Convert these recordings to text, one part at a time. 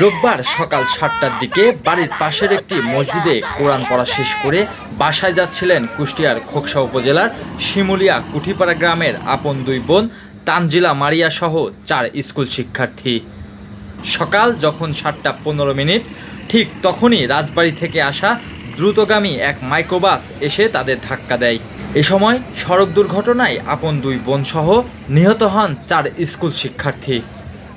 রোববার সকাল সাতটার দিকে বাড়ির পাশের একটি মসজিদে কোরআন পড়া শেষ করে বাসায় যাচ্ছিলেন কুষ্টিয়ার খোকসা উপজেলার শিমুলিয়া কুঠিপাড়া গ্রামের আপন দুই বোন তানজিলা মারিয়া সহ চার স্কুল শিক্ষার্থী। সকাল যখন সাতটা পনেরো মিনিট, ঠিক তখনই রাজবাড়ি থেকে আসা দ্রুতগামী এক মাইক্রোবাস এসে তাদের ধাক্কা দেয়। এ সময় সড়ক দুর্ঘটনায় আপন দুই বোনসহ নিহত হন চার স্কুল শিক্ষার্থী।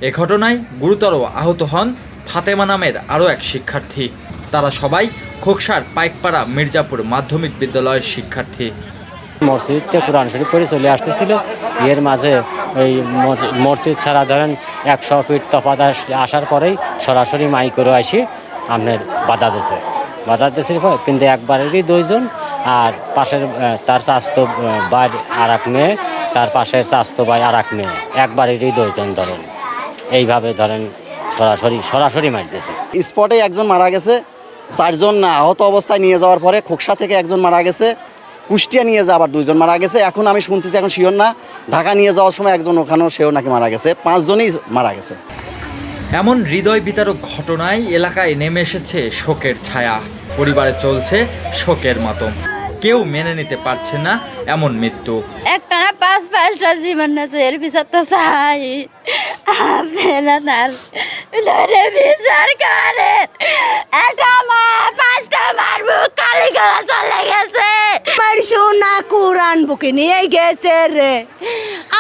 এ ঘটনায় গুরুতর আহত হন ফাতেমা নামের আরও এক শিক্ষার্থী। তারা সবাই খোকসার পাইকপাড়া মির্জাপুর মাধ্যমিক বিদ্যালয়ের শিক্ষার্থী। মসজিদে কোরআন শরীফ পড়ে চলে আসতেছিল। এর মাঝে এই মস- মসজিদ ছাড়া ধরেন একশো ফিট তফাত আস- আসার পরেই সরাসরি মাইক্রো আসি। আপনার বাধা দিয়েছে বাধা দিয়েছে কিন্তু একবারেরই দুইজন আর পাশের তার চাস্তো বাই আর এক মেয়ে তার পাশের চাস্তো বাই আর এক মেয়ে একবারেরই দুইজন ধরেন এইভাবে ধরেন সরাসরি সরাসরি মার দিয়েছে স্পটে একজন মারা গেছে চারজন আহত অবস্থায় নিয়ে যাওয়ার পরে খোকসা থেকে একজন মারা গেছে কুষ্টিয়া নিয়ে যাওয়ার দুইজন মারা গেছে। এখন আমি শুনতেছি এখন শিওর না ঢাকা নিয়ে যাওয়ার সময় একজন ওখানেও সেও নাকি মারা গেছে পাঁচজনই মারা গেছে। এমন হৃদয় বিতারক ঘটনায় এলাকায় নেমে এসেছে শোকের ছায়া পরিবারে চলছে শোকের মাতম। কেউ মেনে নিতে পারছে না এমন মৃত্যু। একটা না পাঁচ পাঁচটা জীবন আছে এর বিচার তো চাই। আপনারা তার ধরে বিচার করেন। একটা মা পাঁচটা মারবো কালি গলা চলে গেছে। আমার সোনা কোরআন বুকে নিয়ে গেছে রে?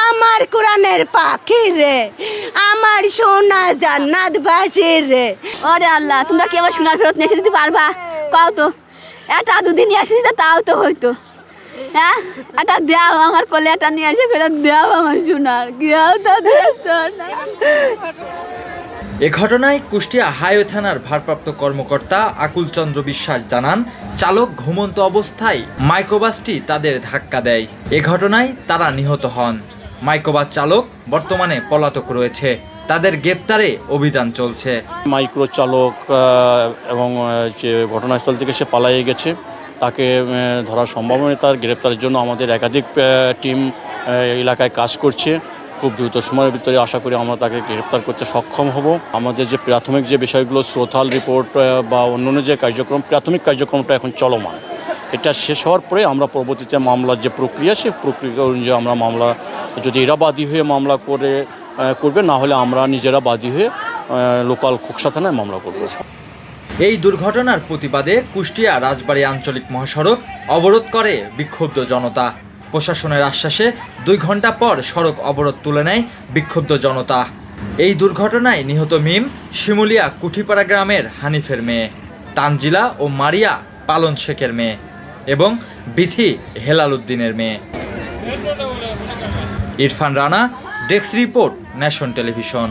আমার কোরআনের পাখি রে? আমার সোনা জান্নাত বাসি রে? ওরে আল্লাহ তোমরা কি আমার সোনার ফেরত নিয়ে এসে দিতে পারবা? কও তো। এটা দুদিন নিয়ে আসিস তাও তো হইতো। হ্যাঁ? এটা দাও, আমার কোলে এটা নিয়ে এসে ফেরত দাও আমার তো এ ঘটনায় কুষ্টিয়া হাইওয়ে থানার ভারপ্রাপ্ত কর্মকর্তা আকুল চন্দ্র বিশ্বাস জানান, চালক ঘুমন্ত অবস্থায় মাইক্রোবাসটি তাদের ধাক্কা দেয়। এ ঘটনায় তারা নিহত হন। মাইক্রোবাস চালক বর্তমানে পলাতক রয়েছে। তাদের গ্রেপ্তারে অভিযান চলছে। মাইক্রো চালক এবং যে ঘটনাস্থল থেকে সে পালিয়ে গেছে, তাকে ধরা সম্ভব নয় তার গ্রেপ্তারের জন্য আমাদের একাধিক টিম এলাকায় কাজ করছে। খুব দ্রুত সময়ের ভিতরে আশা করি আমরা তাকে গ্রেপ্তার করতে সক্ষম হব। আমাদের যে প্রাথমিক যে বিষয়গুলো, শ্রোতাল রিপোর্ট বা অন্যান্য যে কার্যক্রম, প্রাথমিক কার্যক্রমটা এখন চলমান। এটা শেষ হওয়ার পরে আমরা পরবর্তীতে মামলার যে প্রক্রিয়া সেই প্রক্রিয়া অনুযায়ী আমরা মামলা, যদি এরা বাদী হয়ে মামলা করে করবে, না হলে আমরা নিজেরা বাদী হয়ে লোকাল খোকসা থানায় মামলা করব। এই দুর্ঘটনার প্রতিবাদে কুষ্টিয়া রাজবাড়ী আঞ্চলিক মহাসড়ক অবরোধ করে বিক্ষুব্ধ জনতা। প্রশাসনের আশ্বাসে দুই ঘণ্টা পর সড়ক অবরোধ তুলে নেয় বিক্ষুব্ধ জনতা। এই দুর্ঘটনায় নিহত মিম শিমুলিয়া কুঠিপাড়া গ্রামের হানিফের মেয়ে, তানজিলা ও মারিয়া পালন শেখের মেয়ে এবং বিথি হেলাল উদ্দিনের মেয়ে। Irfan Rana desk report nation television.